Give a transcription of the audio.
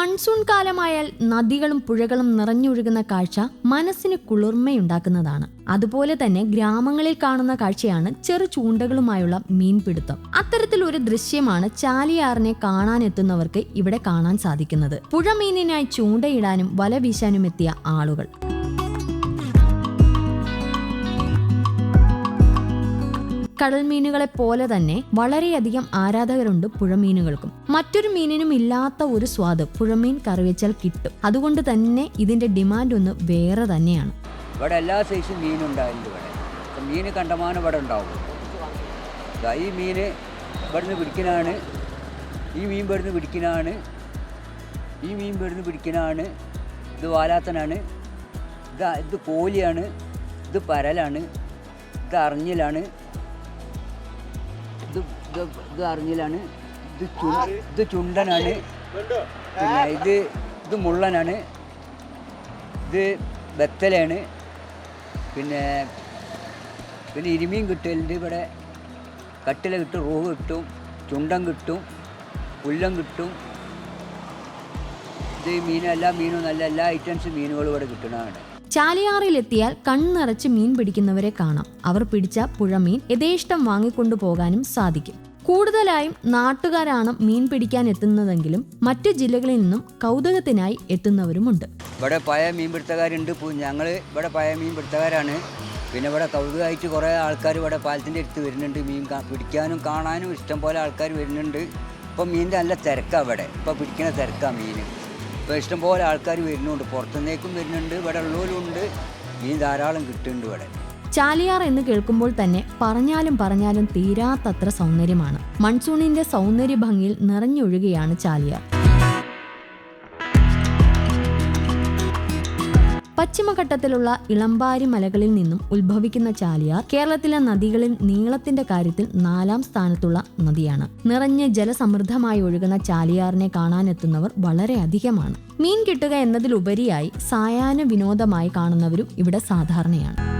Monsoon കാലമായാൽ നദികളും പുഴകളും നിറഞ്ഞൊഴുകുന്ന കാഴ്ച മനസ്സിന് കുളിർമയുണ്ടാക്കുന്നതാണ്. അതുപോലെ തന്നെ ഗ്രാമങ്ങളിൽ കാണുന്ന കാഴ്ചയാണ് ചെറു ചൂണ്ടകളുമായുള്ള മീൻപിടുത്തം. അത്തരത്തിൽ ഒരു ദൃശ്യമാണ് ചാലിയാറിനെ കാണാനെത്തുന്നവർക്ക് ഇവിടെ കാണാൻ സാധിക്കുന്നത്. പുഴമീനിനായി ചൂണ്ടയിടാനും വല വീശാനും എത്തിയ ആളുകൾ. കടൽ മീനുകളെ പോലെ തന്നെ വളരെയധികം ആരാധകരുണ്ട് പുഴമീനുകൾക്കും. മറ്റൊരു മീനിനും ഇല്ലാത്ത ഒരു സ്വാദ് പുഴമീൻ കറി വെച്ചാൽ കിട്ടും. അതുകൊണ്ട് തന്നെ ഇതിന്റെ ഡിമാൻഡ് ഒന്ന് വേറെ തന്നെയാണ്. ഇവിടെ എല്ലാ സൈസും മീനുണ്ടായിട്ടുണ്ട് ഇവിടെ. മീൻ കണ്ടമാനം ഇവിടെ ഉണ്ടാവും. ഈ മീൻ ഇവിടുന്ന് പിടിക്കണാണ് ഈ മീൻ ഇവിടുന്ന് പിടിക്കണാണ് ഈ മീൻ ഇവിടുന്ന് പിടിക്കണാണ് ഇത് വാലാത്തനാണ്. ഇത് ഇത് കോലിയാണ്. ഇത് പരലാണ്. ഇത് അറിഞ്ഞിലാണ്. ഇത് ഇത് അറിഞ്ഞിലാണ്. ഇത് ചു ഇത് ചുണ്ടനാണ്. പിന്നെ ഇത് ഇത് മുള്ളനാണ്. ഇത് ബത്തലാണ് പിന്നെ പിന്നെ ഇരുമീൻ കിട്ടലുണ്ട് ഇവിടെ. കട്ടില കിട്ടും റൂഹ് കിട്ടും ചുണ്ടൻ കിട്ടും പുല്ലം കിട്ടും. ഇത് മീൻ എല്ലാ മീനും നല്ല എല്ലാ ഐറ്റംസ് മീനുകളും ഇവിടെ കിട്ടുന്നതാണ്. ചാലിയാറിലെത്തിയാൽ കണ്ണിറച്ച് മീൻ പിടിക്കുന്നവരെ കാണാം. അവർ പിടിച്ച പുഴമീൻ യഥേഷ്ടം വാങ്ങിക്കൊണ്ടു പോകാനും സാധിക്കും. കൂടുതലായും നാട്ടുകാരാണ് മീൻ പിടിക്കാൻ എത്തുന്നതെങ്കിലും മറ്റു ജില്ലകളിൽ നിന്നും കൗതുകത്തിനായി എത്തുന്നവരുമുണ്ട്. ഇവിടെ പഴയ മീൻ പിടുത്തക്കാരുണ്ട്. ഞങ്ങൾ ഇവിടെ പഴയ മീൻ പിടുത്തക്കാരാണ്. പിന്നെ ഇവിടെ കൗതുകമായിട്ട് കുറേ ആൾക്കാർ ഇവിടെ പാലത്തിന്റെ അടുത്ത് വരുന്നുണ്ട്. മീൻ പിടിക്കാനും കാണാനും ഇഷ്ടം പോലെ ആൾക്കാർ വരുന്നുണ്ട്. ഇപ്പം മീനിന്റെ നല്ല തിരക്കാണ് ഇവിടെ. ഇപ്പോൾ പിടിക്കുന്ന തിരക്കാണ് മീൻ. ഇപ്പോൾ ഇഷ്ടം പോലെ ആൾക്കാർ വരുന്നുണ്ട്. പുറത്തുനിന്നേക്കും വരുന്നുണ്ട്. ഇവിടെ ഉള്ളവരും ഉണ്ട്. മീൻ ധാരാളം കിട്ടുന്നുണ്ട് ഇവിടെ. ചാലിയാർ എന്ന് കേൾക്കുമ്പോൾ തന്നെ പറഞ്ഞാലും പറഞ്ഞാലും തീരാത്തത്ര സൗന്ദര്യമാണ്. മൺസൂണിന്റെ സൗന്ദര്യ ഭംഗിയിൽ നിറഞ്ഞൊഴുകയാണ് ചാലിയാർ. പശ്ചിമഘട്ടത്തിലുള്ള ഇളമ്പാരി മലകളിൽ നിന്നും ഉത്ഭവിക്കുന്ന ചാലിയാർ കേരളത്തിലെ നദികളിൽ നീളത്തിന്റെ കാര്യത്തിൽ നാലാം സ്ഥാനത്തുള്ള നദിയാണ്. നിറഞ്ഞ് ജലസമൃദ്ധമായി ഒഴുകുന്ന ചാലിയാറിനെ കാണാനെത്തുന്നവർ വളരെയധികമാണ് മീൻ കിട്ടുക എന്നതിലുപരിയായി സായാഹ്ന വിനോദമായി കാണുന്നവരും ഇവിടെ സാധാരണയാണ്.